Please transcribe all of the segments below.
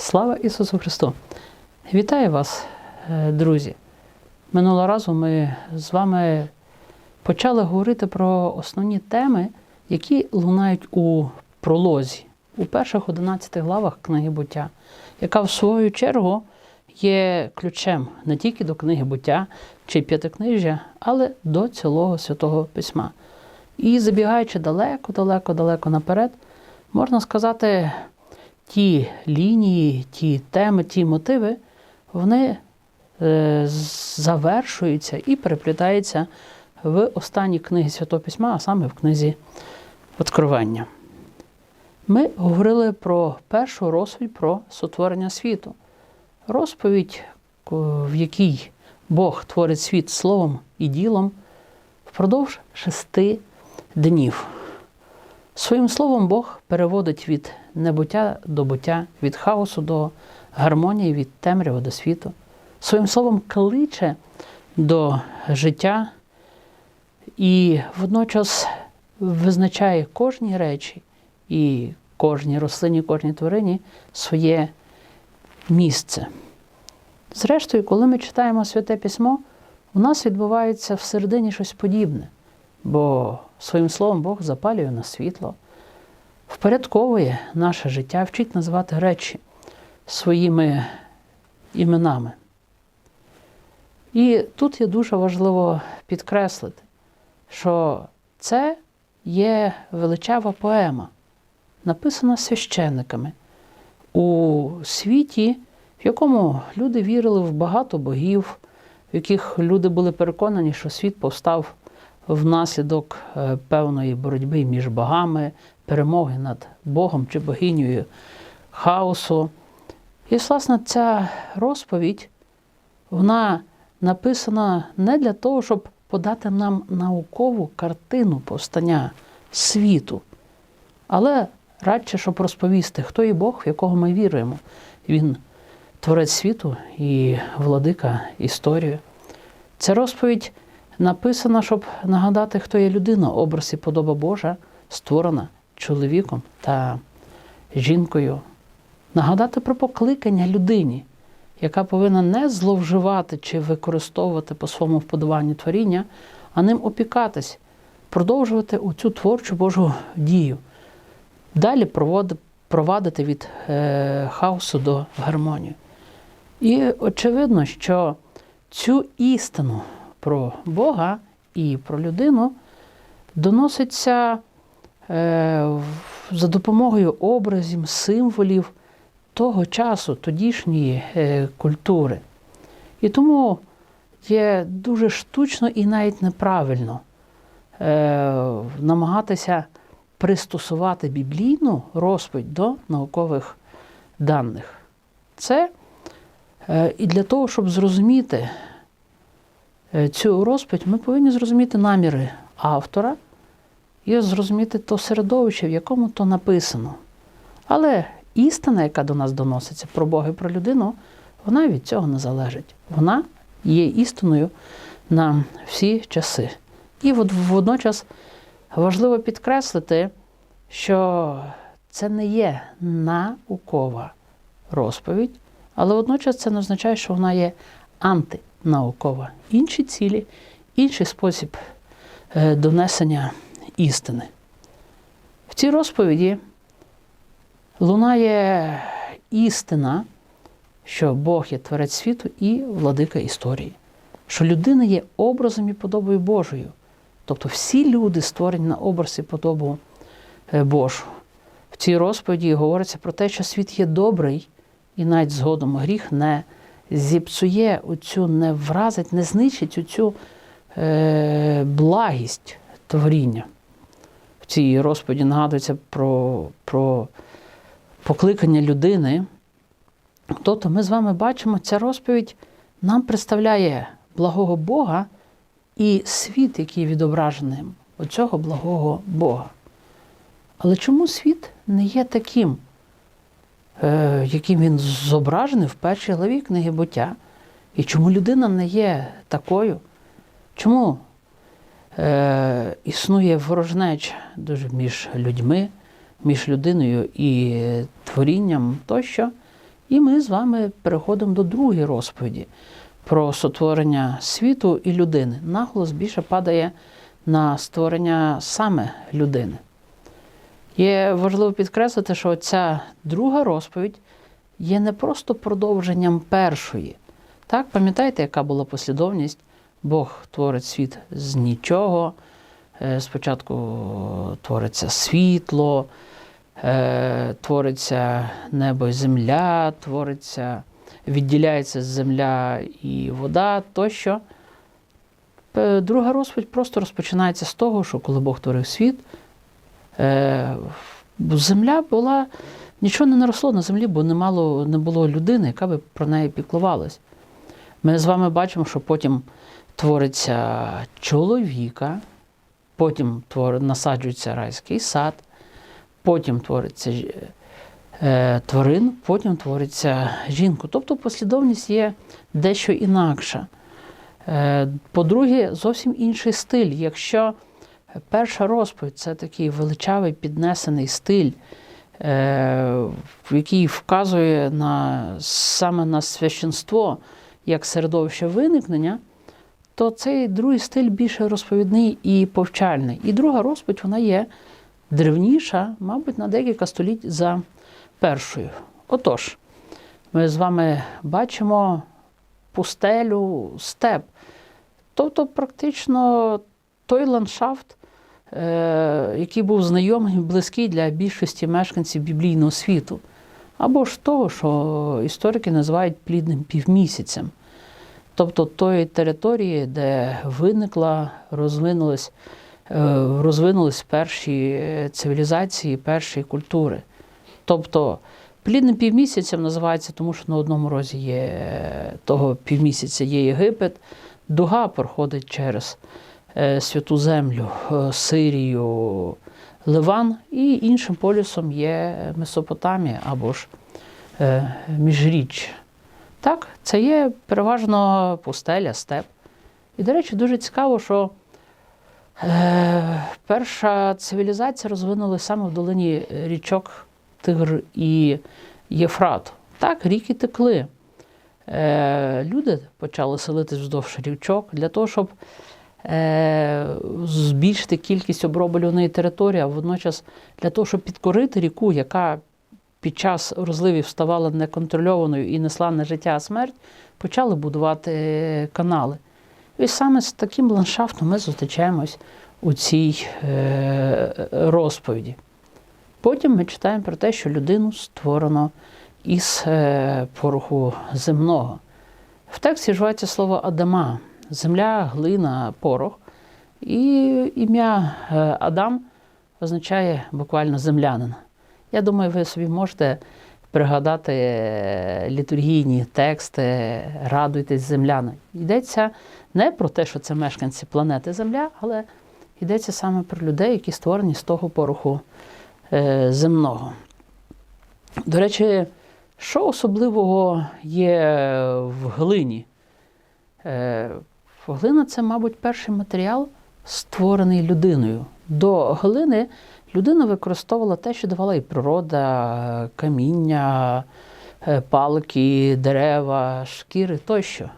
Слава Ісусу Христу! Вітаю вас, е, друзі! Минулого разу ми з вами почали говорити про основні теми, які лунають у пролозі, у перших 11 главах книги буття, яка в свою чергу є ключем не тільки до книги буття чи п'ятикнижжя, але до цілого святого письма. І забігаючи далеко, далеко, далеко наперед, можна сказати, ті лінії, ті теми, ті мотиви, вони е, завершуються і переплітаються в останній книгі Святого Письма, а саме в книзі Откровення. Ми говорили про першу розповідь про сотворення світу. Розповідь, в якій Бог творить світ словом і ділом впродовж шести днів. Своїм словом Бог переводить від небуття до буття, від хаосу до гармонії, від темряви до світу. Своїм словом кличе до життя і водночас визначає кожній речі і кожній рослині, кожній тварині своє місце. Зрештою, коли ми читаємо Святе Письмо, у нас відбувається всередині щось подібне, бо своїм словом Бог запалює на світло, впорядковує наше життя, вчить назвати речі своїми іменами. І тут є дуже важливо підкреслити, що це є величава поема, написана священниками у світі, в якому люди вірили в багато богів, в яких люди були переконані, що світ повстав внаслідок е, певної боротьби між богами, перемоги над Богом чи богинею хаосу. І, власне, ця розповідь, вона написана не для того, щоб подати нам наукову картину повстання світу, але радше, щоб розповісти, хто є Бог, в якого ми віруємо. Він творець світу і владика історії. Ця розповідь написана, щоб нагадати, хто є людина, образ і подоба Божа, створена чоловіком та жінкою. Нагадати про покликання людині, яка повинна не зловживати чи використовувати по своєму вподобанню творіння, а ним опікатись, продовжувати цю творчу Божу дію. Далі провадити від е, хаосу до гармонії. І очевидно, що цю істину про Бога і про людину доноситься е, за допомогою образів, символів того часу, тодішньої е, культури. І тому є дуже штучно і навіть неправильно е, намагатися пристосувати біблійну розповідь до наукових даних. Це і для того, щоб зрозуміти цю розповідь, ми повинні зрозуміти наміри автора і зрозуміти то середовище, в якому то написано. Але істина, яка до нас доноситься про Бога і про людину, вона від цього не залежить. Вона є істиною на всі часи. І водночас важливо підкреслити, що це не є наукова розповідь, але водночас це не означає, що вона є антинаукова. Інші цілі, інший спосіб е, донесення істини. В цій розповіді лунає істина, що Бог є творець світу і владика історії, що людина є образом і подобою Божою. Тобто всі люди створені на образ і подобу Божу. В цій розповіді говориться про те, що світ є добрий, і навіть згодом гріх не зіпсує оцю, не вразить, не знищить оцю е, благість творіння. В цій розповіді нагадується про, про покликання людини. Тобто ми з вами бачимо, ця розповідь нам представляє благого Бога і світ, який відображений оцього благого Бога. Але чому світ не є таким, яким він зображений в першій главі книги буття? І чому людина не є такою? Чому е, існує ворожнеч дуже між людьми, між людиною і творінням тощо? І ми з вами переходимо до другої розповіді про сотворення світу і людини. Наголос більше падає на створення саме людини. Є важливо підкреслити, що ця друга розповідь є не просто продовженням першої. Так, пам'ятаєте, яка була послідовність? Бог творить світ з нічого. Е, Спочатку твориться світло, е, твориться небо і земля, твориться, відділяється земля і вода тощо. Е, Друга розповідь просто розпочинається з того, що коли Бог творив світ, е, земля була, нічого не наросло на землі, бо не, не було людини, яка би про неї піклувалась. Ми з вами бачимо, що потім твориться чоловіка, потім твор, насаджується райський сад, потім твориться е, тварин, потім твориться жінку. Тобто послідовність є дещо інакша. Е, По-друге, зовсім інший стиль. Якщо перша розповідь це такий величавий піднесений стиль, е, який вказує на, саме на священство як середовище виникнення, то цей другий стиль більше розповідний і повчальний. І друга розповідь вона є древніша, мабуть, на декілька століть за першою. Отож, ми з вами бачимо пустелю, степ. Тобто, практично той ландшафт, який був знайомий близький для більшості мешканців біблійного світу, або ж того, що історики називають плідним півмісяцем. Тобто тої території, де виникла, розвинулись, е, розвинулись перші е, цивілізації, перші культури. Тобто плідним півмісяцем називається, тому що на одному розі є е, того півмісяця є Єгипет, дуга проходить через е, святу землю, е, Сирію, Ливан, і іншим полюсом є Месопотамія або ж е, міжріч. Так, це є переважно пустеля, степ. І, до речі, дуже цікаво, що е, перша цивілізація розвинулася саме в долині річок Тигр і Єфрат. Так, ріки текли. Е, люди почали селитись вздовж річок для того, щоб е, збільшити кількість оброблюваної території, а водночас для того, щоб підкорити ріку, яка під час розливів ставала неконтрольованою і несла не життя, а смерть, почали будувати канали. І саме з таким ландшафтом ми зустрічаємось у цій е, розповіді. Потім ми читаємо про те, що людину створено із е, пороху земного. В тексті вживається слово Адама, земля, глина, порох. І ім'я е, Адам означає буквально землянин. Я думаю, ви собі можете пригадати е, літургійні тексти Радуйтесь земляни. Йдеться не про те, що це мешканці планети Земля, але йдеться саме про людей, які створені з того пороху е, земного. До речі, що особливого є в глині? Глина це, мабуть, перший матеріал, створений людиною. До глини людина використовувала те, що давала і природа, каміння, е, палки, дерева, шкіри тощо.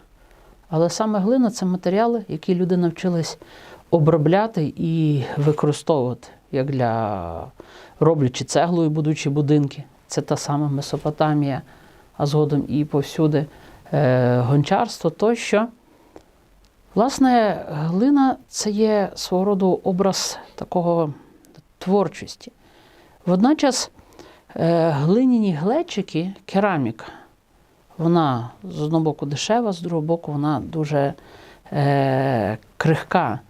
Але саме глина це матеріали, які люди навчились обробляти і використовувати, як для роблячи цеглою будучі будинки. Це та сама Месопотамія, а згодом і повсюди е, гончарство тощо. Власне, глина це є свого роду образ такого творчості. Водночас е, глиняні глечики, кераміка, вона з одного боку дешева, з другого боку, вона дуже е, крихка.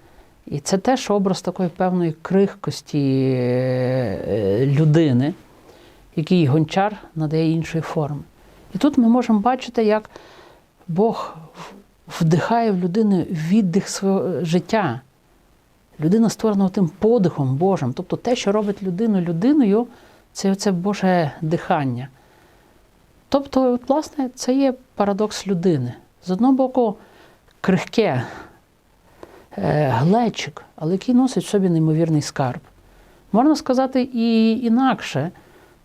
І це теж образ такої певної крихкості е, людини, який гончар надає іншої форми. І тут ми можемо бачити, як Бог вдихає в людину віддих свого життя. Людина створена тим подихом Божим. Тобто те, що робить людину людиною, це оце Боже дихання. Тобто, от, власне, це є парадокс людини. З одного боку, крихке, е, глечик, але який носить в собі неймовірний скарб. Можна сказати і інакше,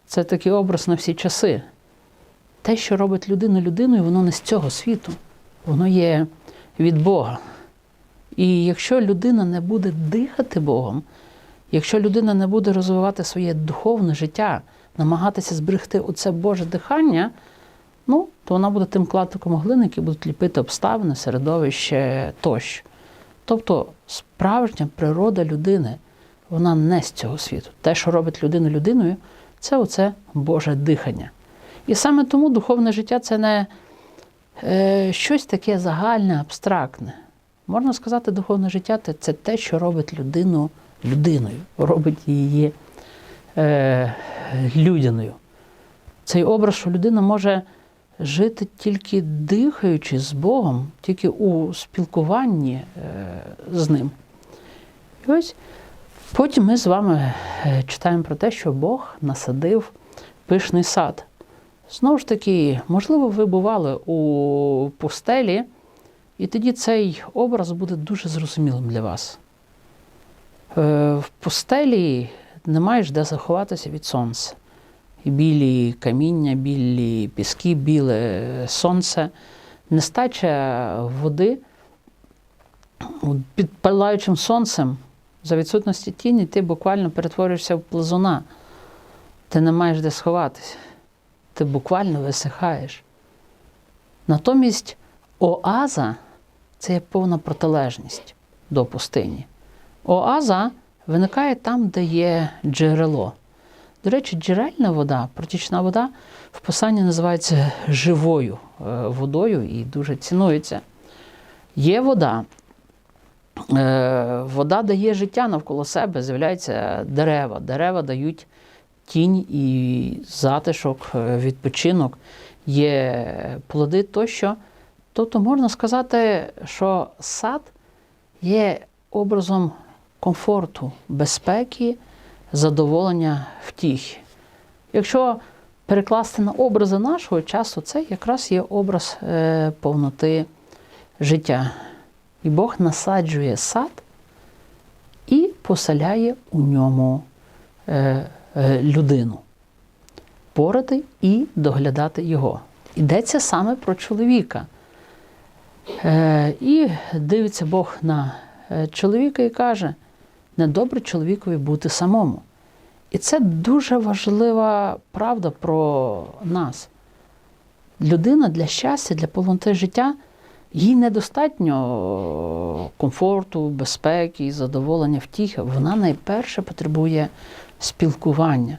це такий образ на всі часи. те, що робить людину людиною, воно не з цього світу, воно є від Бога. І якщо людина не буде дихати Богом, якщо людина не буде розвивати своє духовне життя, намагатися зберегти оце Боже дихання, ну, то вона буде тим клаптиком глини, які будуть ліпити обставини, середовище тощо. Тобто справжня природа людини, вона не з цього світу. Те, що робить людину людиною, це оце Боже дихання. І саме тому духовне життя це не щось таке загальне, абстрактне. Можна сказати, духовне життя це, це те, що робить людину людиною, робить її е, людяною. Цей образ, що людина може жити тільки дихаючи з Богом, тільки у спілкуванні е, з ним. І ось потім ми з вами е, читаємо про те, що Бог насадив пишний сад. Знову ж таки, можливо, ви бували у пустелі, і тоді цей образ буде дуже зрозумілим для вас. Е, В пустелі не маєш де заховатися від сонця. Білі каміння, білі піски, біле сонце, нестача води під палаючим сонцем, за відсутності тіні, ти буквально перетворюєшся в плазуна. Ти не маєш де сховатися. Ти буквально висихаєш. Натомість оаза це є повна протилежність до пустині. Оаза виникає там, де є джерело. До речі, джерельна вода, протічна вода в писанні називається живою е, водою і дуже цінується. Є вода. Е, Вода дає життя навколо себе, з'являються дерева. Дерева дають тінь і затишок, е, відпочинок, є плоди тощо. Тобто можна сказати, що сад є образом комфорту, безпеки, задоволення втіхи. Якщо перекласти на образи нашого часу, це якраз є образ е, повноти життя. І Бог насаджує сад і поселяє у ньому е, людину, порати і доглядати його. Йдеться саме про чоловіка. Е, і дивиться Бог на е, чоловіка і каже: недобре чоловікові бути самому. І це дуже важлива правда про нас. Людина для щастя, для повноти життя, їй недостатньо комфорту, безпеки, задоволення, втіхи. Вона найперше потребує спілкування.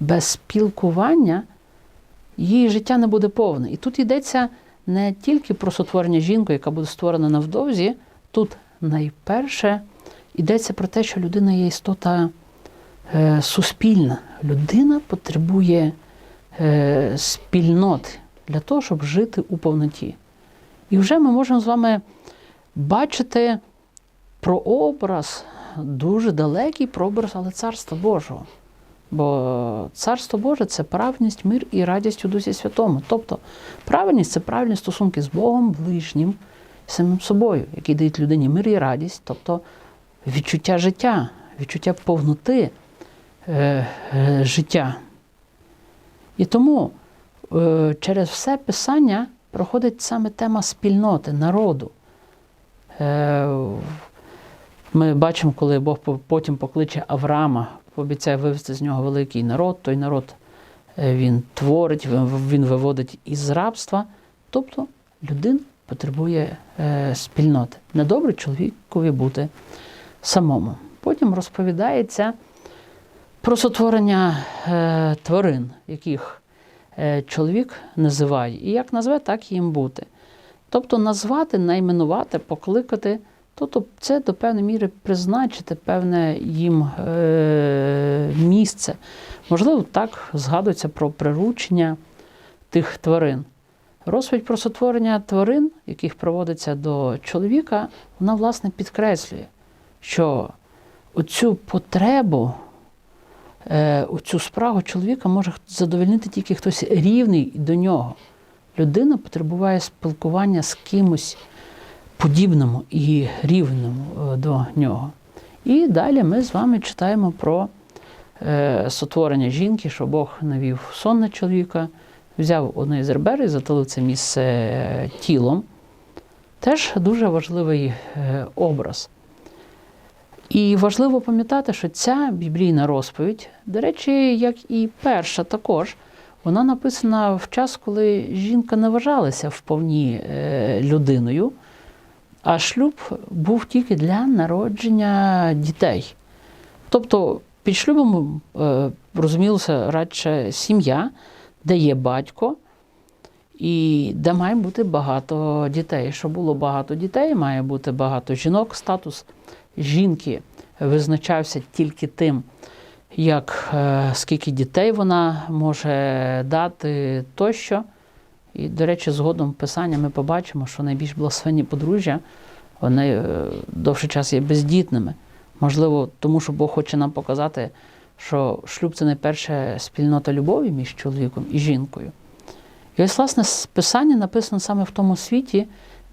Без спілкування її життя не буде повне. І тут йдеться не тільки про сотворення жінки, яка буде створена навдовзі, тут найперше йдеться про те, що людина є істота е, суспільна. Людина потребує е, спільноти для того, щоб жити у повноті. І вже ми можемо з вами бачити прообраз, дуже далекий прообраз, але Царства Божого. Бо Царство Боже це праведність, мир і радість у Дусі Святому. Тобто правильність це правильні стосунки з Богом, ближнім, самим собою, які дають людині мир і радість, тобто відчуття життя, відчуття повноти е, е, життя. І тому е, через все Писання проходить саме тема спільноти, народу. Е, ми бачимо, коли Бог потім покличе Авраама, пообіцяє вивести з нього великий народ, той народ е, він творить, він виводить із рабства. Тобто людина потребує е, спільноти. Недобре чоловікові бути самому. Потім розповідається про сотворення е, тварин, яких чоловік називає. І як назве, так їм бути. Тобто назвати, найменувати, покликати, тобто це до певної міри призначити певне їм е, місце. Можливо, так згадується про приручення тих тварин. Розповідь про сотворення тварин, яких проводиться до чоловіка, вона, власне, підкреслює, що оцю потребу, е, оцю справу чоловіка може задовольнити тільки хтось рівний до нього. Людина потребує спілкування з кимось подібному і рівному е, до нього. І далі ми з вами читаємо про е, сотворення жінки, що Бог навів сон на чоловіка, взяв одне з ребер і затулив це місце е, тілом. Теж дуже важливий образ. І важливо пам'ятати, що ця біблійна розповідь, до речі, як і перша також, вона написана в час, коли жінка не вважалася вповні людиною, а шлюб був тільки для народження дітей. Тобто під шлюбом е, розумілося радше сім'я, де є батько, і де має бути багато дітей. Щоб було багато дітей, має бути багато жінок. Статус жінки визначався тільки тим, як е, скільки дітей вона може дати тощо. І, до речі, згодом писання ми побачимо, що найбільш благословенні подружжя вони е, довший час є бездітними. Можливо, тому що Бог хоче нам показати, що шлюб це найперше спільнота любові між чоловіком і жінкою. І ось, власне, писання написано саме в тому світі,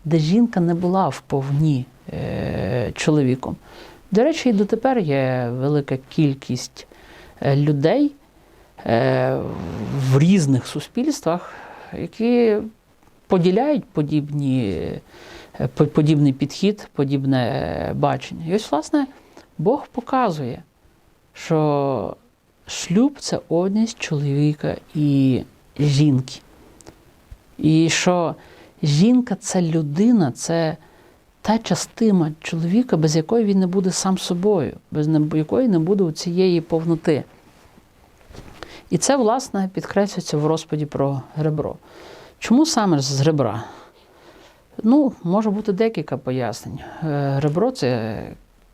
де жінка не була вповні е, чоловіком. До речі, і дотепер є велика кількість е, людей е, в різних суспільствах, які поділяють подібні, е, подібний підхід, подібне бачення. І ось, власне, Бог показує, що шлюб це одність чоловіка і жінки. І що жінка це людина, це та частина чоловіка, без якої він не буде сам собою, без якої не буде цієї повноти. І це, власне, підкреслюється в розповіді про ребро. Чому саме з ребра? Ну, може бути декілька пояснень. Е, Ребро це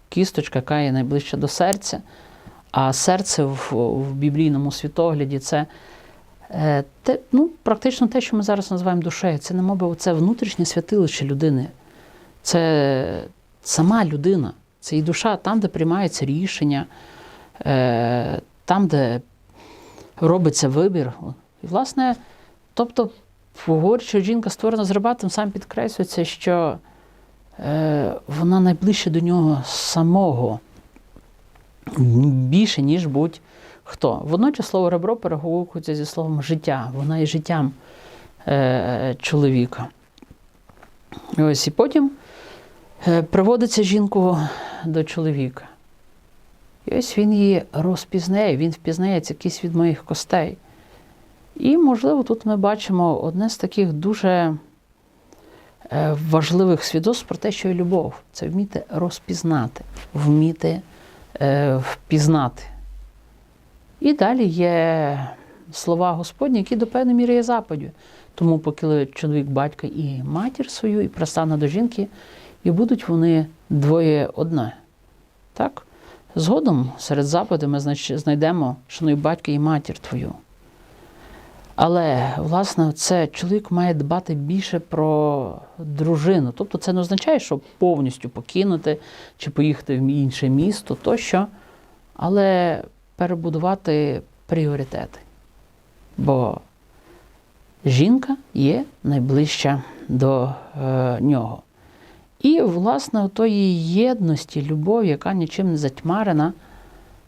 кісточка, яка є найближча до серця, а серце в, в біблійному світогляді це е, те, ну, практично те, що ми зараз називаємо душею. Це не мовби, це внутрішнє святилище людини. Це сама людина, це і душа, там, де приймаються рішення, е, там, де робиться вибір. І, власне, тобто, говорячи, що жінка створена з раба, сам підкреслюється, що е, вона найближче до нього самого, більше, ніж будь-хто. Водночас слово ребро перегукується зі словом життя, вона є життям е, чоловіка. Ось і потім е, приводиться жінку до чоловіка. І ось він її розпізнає, він впізнає це якийсь від моїх костей. І, можливо, тут ми бачимо одне з таких дуже е, важливих свідоцтв про те, що є любов. Це вміти розпізнати, вміти е, впізнати. І далі є слова Господні, які до певної міри є заповіддю. Тому покили чоловік батька і матір свою, і пристане до жінки, і будуть вони двоє одне. Так? Згодом серед заповідей ми знайдемо шануй батька і матір твою. Але, власне, це чоловік має дбати більше про дружину. Тобто це не означає, що повністю покинути чи поїхати в інше місто тощо, але перебудувати пріоритети. Бо жінка є найближча до е, нього. І, власне, тої єдності, любові, яка нічим не затьмарена,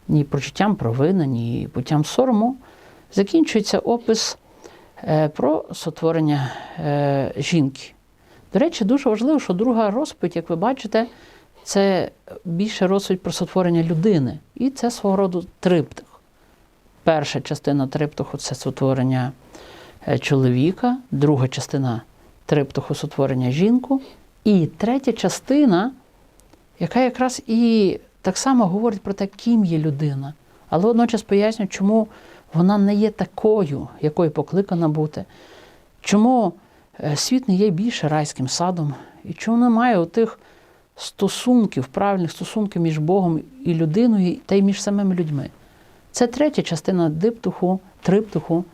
ні почуттям провини, ні путтям сорому, закінчується опис е, про сотворення е, жінки. До речі, дуже важливо, що друга розповідь, як ви бачите, це більше розповідь про сотворення людини. І це свого роду триптих. Перша частина триптиху це сотворення е, чоловіка, друга частина триптиху сотворення жінку. І третя частина, яка якраз і так само говорить про те, ким є людина, але водночас пояснює, чому вона не є такою, якою покликана бути, чому е, світ не є більше райським садом, і чому немає тих стосунків, правильних стосунків між Богом і людиною, та й між самими людьми. Це третя частина диптуху, триптуху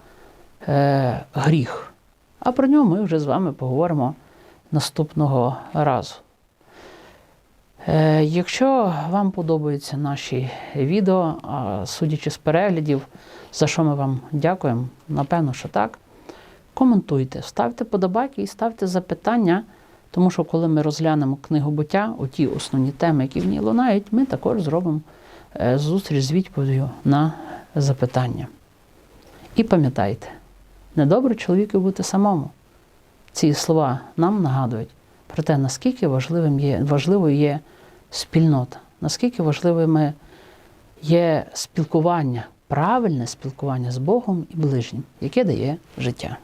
е, гріх. А про нього ми вже з вами поговоримо наступного разу. Е, якщо вам подобаються наші відео, судячи з переглядів, за що ми вам дякуємо, напевно, що так. Коментуйте, ставте подобайки і ставте запитання, тому що коли ми розглянемо книгу буття, оті основні теми, які в ній лунають, ми також зробимо е, зустріч з відповіддю на запитання. І пам'ятайте, недобре чоловіку бути самому. Ці слова нам нагадують про те, наскільки важливим є, важливою є спільнота, наскільки важливими є спілкування, правильне спілкування з Богом і ближнім, яке дає життя.